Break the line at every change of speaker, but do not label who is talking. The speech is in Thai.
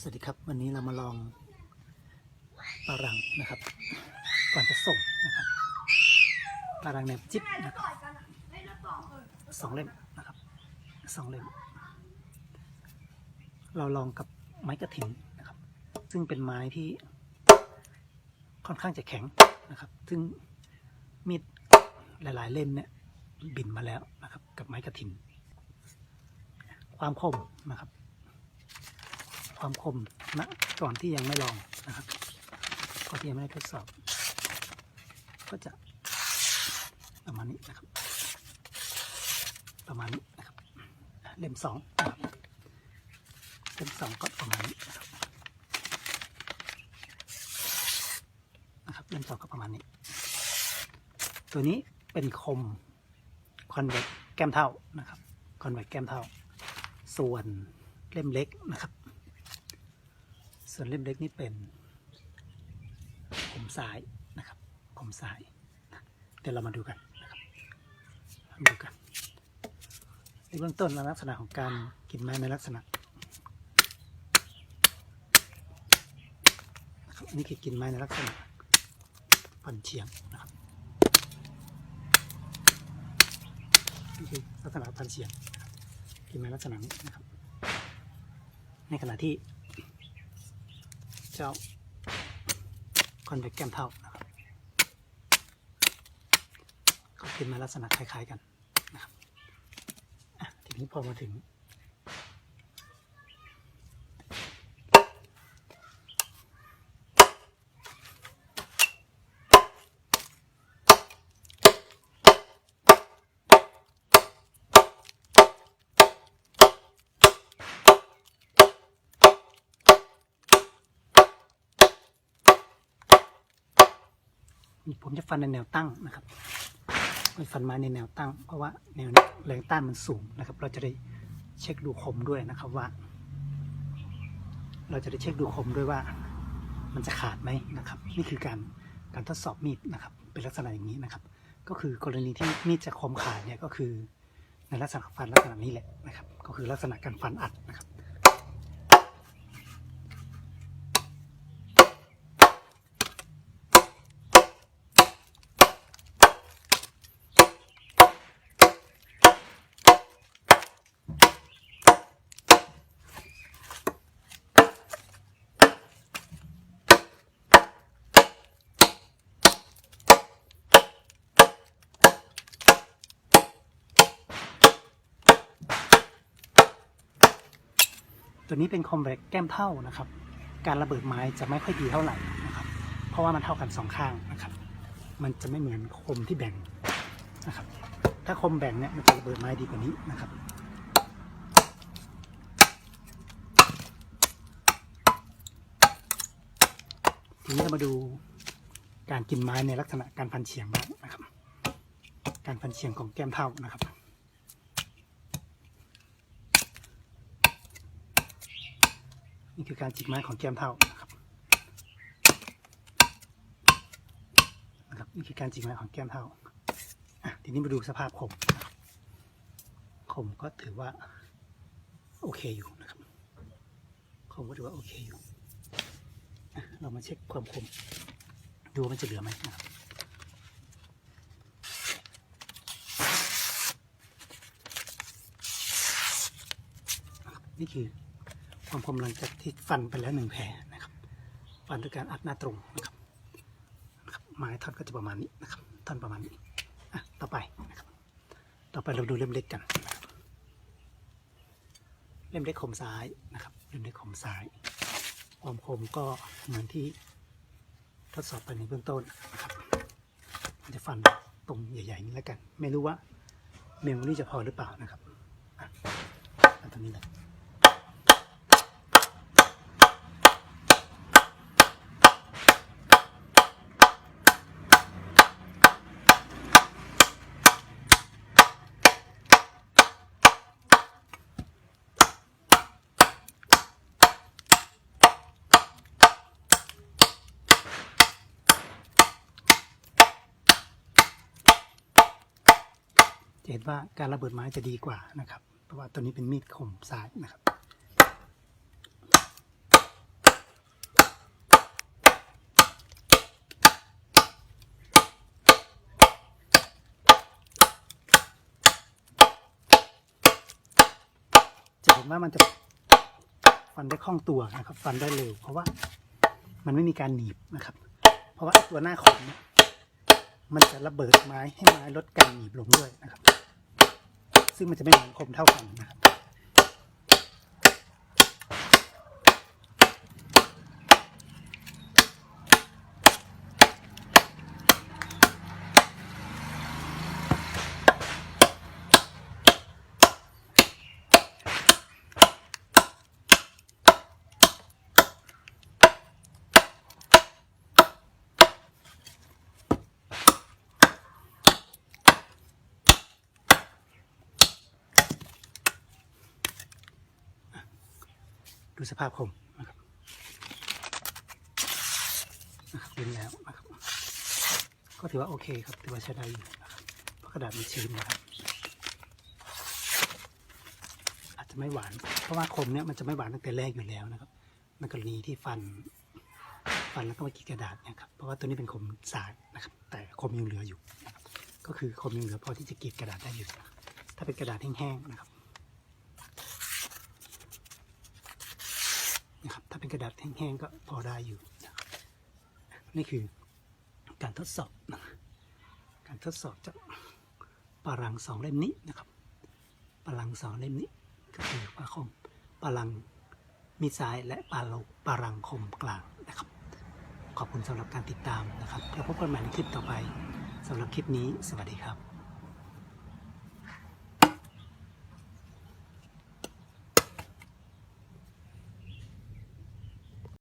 สวัสดีครับ วันนี้เรามาลองปลารังนะครับ ก่อนจะส่งนะครับปลารังแนวจิ๊บนะครับสองเล่มนะครับสองเล่ม เราลองกับไม้กระถิ่นนะครับ ซึ่งเป็นไม้ที่ค่อนข้างจะแข็งนะครับ ซึ่งมีดหลาย ๆ เล่มเนี่ยบินมาแล้วนะครับ กับไม้กระถิ่นความคมนะครับ ความคมณก่อนที่ยังไม่ลองนะครับก่อนที่ยังไม่ได้ทดสอบ ก็จะประมาณนี้นะครับ ประมาณนี้นะครับเล่มสองเล่มสองก็ประมาณนี้นะครับนะครับเล่มสองก็ประมาณนี้ ตัวนี้เป็นคมคอนเวกแก้มเท่านะครับคอนเวกแก้มเท่า ส่วนเล่มเล็กนะครับ ส่วนเล่มเล็กนี่เป็นคมซ้ายนะครับคมซ้ายเดี๋ยวเรามาดูกันนะครับมาดูกันในเบื้องต้นลักษณะของการกินไม้ในลักษณะนะครับอันนี้คือกินไม้ในลักษณะฟันเฉียงนะครับนี่คือลักษณะฟันเฉียงกินไม้ลักษณะนี้นะครับในขณะที่ เจ้าคอนเวกแกมเท่านะครับก็เป็นมาลักษณะคล้ายๆกันนะครับทีนี้พอมาถึง ผมจะฟันในแนวตั้งนะครับฟันไม้ในแนวตั้ง เพราะว่าแนวนี้แรงต้านมันสูงนะครับ เราจะได้เช็คดูคมด้วยนะครับว่า เราจะได้เช็คดูคมด้วยว่า มันจะขาดไหมนะครับ นี่คือการการทดสอบมีดนะครับ เป็นลักษณะอย่างนี้นะครับ ก็คือกรณีที่มีดจะคมขาดเนี่ยก็คือในลักษณะฟันลักษณะนี้แหละนะครับ ก็คือลักษณะการฟันอัดนะครับ ตัวนี้เป็นคอมแบกแก้มเท่านะครับ การระเบิดไม้จะไม่ค่อยดีเท่าไหร่นะครับ เพราะว่ามันเท่ากันสองข้างนะครับ มันจะไม่เหมือนคมที่แบ่งนะครับ ถ้าคมแบ่งเนี่ยมันจะระเบิดไม้ดีกว่านี้นะครับทีนี้เรามาดูการกินไม้ในลักษณะการพันเฉียงบ้างนะครับ การพันเฉียงของแก้มเท่านะครับ นี่คือการจิกไม้ของแก้มเท่านะครับนะครับนี่คือการจิกไม้ของแก้มเท่าอะทีนี้มาดูสภาพคมคมก็ถือว่าโอเคอยู่นะครับคมก็ถือว่าโอเคอยู่เรามาเช็คความคมดูว่ามันจะเหลือไหมนะครับนี่คือ ความคมหลังจากที่ฟันไปแล้วหนึ่งแผลนะครับ ฟันด้วยการอัดหน้าตรงนะครับไม้ท่อนก็จะประมาณนี้นะครับท่อนประมาณนี้อะต่อไปนะครับ ต่อไปเราดูเล่มเล็กกัน เล่มเล็กคมซ้ายนะครับ เล่มเล็กคมซ้ายความคมก็เหมือนที่ทดสอบไปในเบื้องต้นนะครับจะฟันตรงใหญ่ๆนี้แล้วกัน ไม่รู้ว่าเมมโมรี่จะพอหรือเปล่านะครับอะตรงนี้เลย จะเห็นว่าการระเบิดไม้จะดีกว่านะครับ เพราะว่าตัวนี้เป็นมีดคมสายนะครับจะเห็นว่ามันจะฟันได้คล่องตัวนะครับ ฟันได้เร็ว เพราะว่ามันไม่มีการหนีบนะครับ เพราะว่าตัวหน้าคมมันจะระเบิดไม้ให้ไม้ลดการหนีบลงด้วยนะครับ ซึ่งมันจะไม่เหมือนคมเท่ากันนะครับ ดูสภาพคมนะครับนะครับดึงแล้วนะครับ ก็ถือว่าโอเคครับ ถือว่าใช้ได้อยู่นะครับเพราะกระดาษมันชื้นนะครับ อาจจะไม่หวาน เพราะว่าคมเนี่ยมันจะไม่หวานตั้งแต่แรกอยู่แล้วนะครับในกรณีที่ฟัน ฟันแล้วก็มากีดกระดาษเนี่ยครับ เพราะว่าตัวนี้เป็นคมสายนะครับ แต่คมยังเหลืออยู่ ก็คือคมยังเหลือพอที่จะกรีดกระดาษได้อยู่ ถ้าเป็นกระดาษแห้งๆนะครับ นะครับถ้า เป็นกระดาษแห้งๆก็พอได้อยู่ นี่คือการทดสอบนะการทดสอบจากปารังสองเล่มนี้นะครับปารังสองเล่มนี้ก็คือปาคมปารังมีดซ้ายและปาโลปารังคมกลางนะครับ ขอบคุณสำหรับการติดตามนะครับแล้วพบกันใหม่ในคลิปต่อไปสำหรับคลิปนี้ สวัสดีครับ